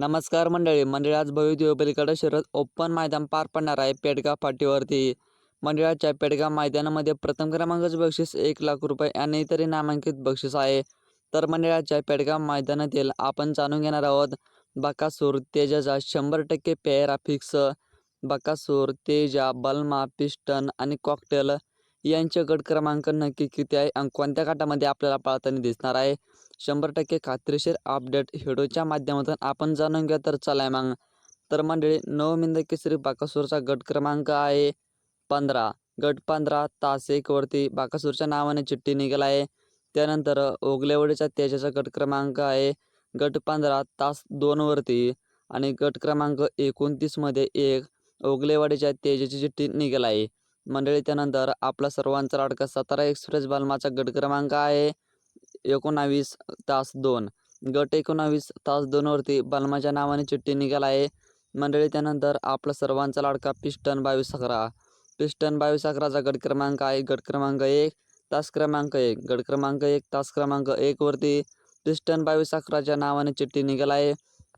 नमस्कार मंडळी मंडळी आज भव्य पलीकडे शरद ओपन मैदान पार पडणार आहे पेडगाव फाटीवरती. मंडळाच्या पेडगाव मैदानामध्ये प्रथम क्रमांकाचे बक्षीस एक लाख रुपये आणि इतर नामांकित बक्षीस आहे. तर मंडळाच्या पेडगाव मैदानातील आपण जाणून घेणार आहोत बकासूर तेजाचा शंभर टक्के पेरा फिक्स. बकासूर तेजा बल्मा पिस्टन आणि कॉकटेल यांचे गट क्रमांक नक्की किती आहे आणि कोणत्या गटामध्ये आपल्याला पाळताना दिसणार आहे? शंभर टक्के खात्रीशीर अपडेट व्हिडिओच्या माध्यमातून आपण जाणून घ्या तर चला मग. तर मंडळी नवमिंद केसरी बाकासूरचा गट क्रमांक आहे पंधरा. गट पंधरा तास एकवरती बाकासूरच्या नावाने चिठ्ठी निघाला आहे. त्यानंतर ओगलेवडीच्या तेजाचा गट क्रमांक आहे. गट पंधरा तास दोनवरती आणि गट क्रमांक एकोणतीसमध्ये एक ओगलेवाडीच्या तेजाची चिठ्ठी निघाला आहे. मंडळी त्यानंतर आपला सर्वांचा लाडका सातारा एक्सप्रेस बालमाचा गट क्रमांक आहे एकोणावीस तास दोन. गट एकोणावीस तास दोनवरती बलमाच्या नावाने चिठ्ठी निघाला आहे. मंडळी त्यानंतर आपला सर्वांचा लाडका पिस्टन बावीस अकरा. पिस्टन बावीस अकराचा गट क्रमांक आहे. गट क्रमांक एक तास क्रमांक एक. गट क्रमांक एक तास क्रमांक एकवरती पिस्टन बावीस अकराच्या नावाने चिठ्ठी निघाला आहे.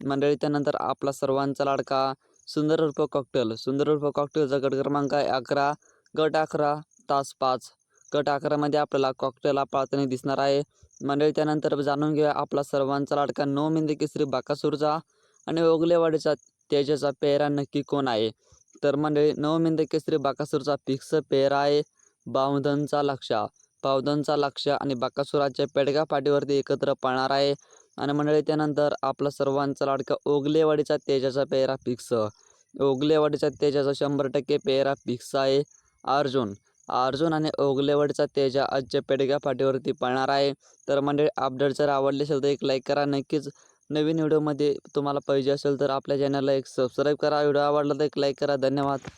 मंडळी त्यानंतर आपला सर्वांचा लाडका सुंदर उर्फ कॉकटेल सुंदर उर्फ कॉकटेलचा गट क्रमांक आहे अकरा. गट अकरा तास पाच. गट अकरामध्ये आपल्याला कॉकटेलला पाळताना दिसणार आहे. मंडळी त्यानंतर जाणून घेऊया आपला सर्वांचा लाडका नऊ मिंदे केसरी बाकासूरचा आणि ओगलेवाडीचा तेजाचा पेहरा नक्की कोण आहे? तर मंडळी नऊ मिंदे केसरी बाकासूरचा फिक्स पेहरा आहे. बावधनचा लक्ष बावधनचा लक्ष आणि बाकासुराच्या पेडगा पाठीवरती एकत्र पळणार आहे. आणि मंडळी त्यानंतर आपला सर्वांचा लाडका ओगलेवाडीचा तेजाचा पेहरा फिक्स. ओगलेवाडीचा तेजाचा शंभर टक्के पेहरा फिक्स आहे अर्जुन. अर्जुन आणि ओगलेवाडीचा तेजा आजच्या पेडगा फाटीवरती पळणार आहे. तर मंडळी अपडेट जर आवडले असेल तर एक लाईक करा. नक्कीच नवीन व्हिडिओमध्ये तुम्हाला पाहिजे असेल तर आपल्या चॅनलला एक सबस्क्राईब करा. व्हिडिओ आवडला तर एक लाईक करा. धन्यवाद.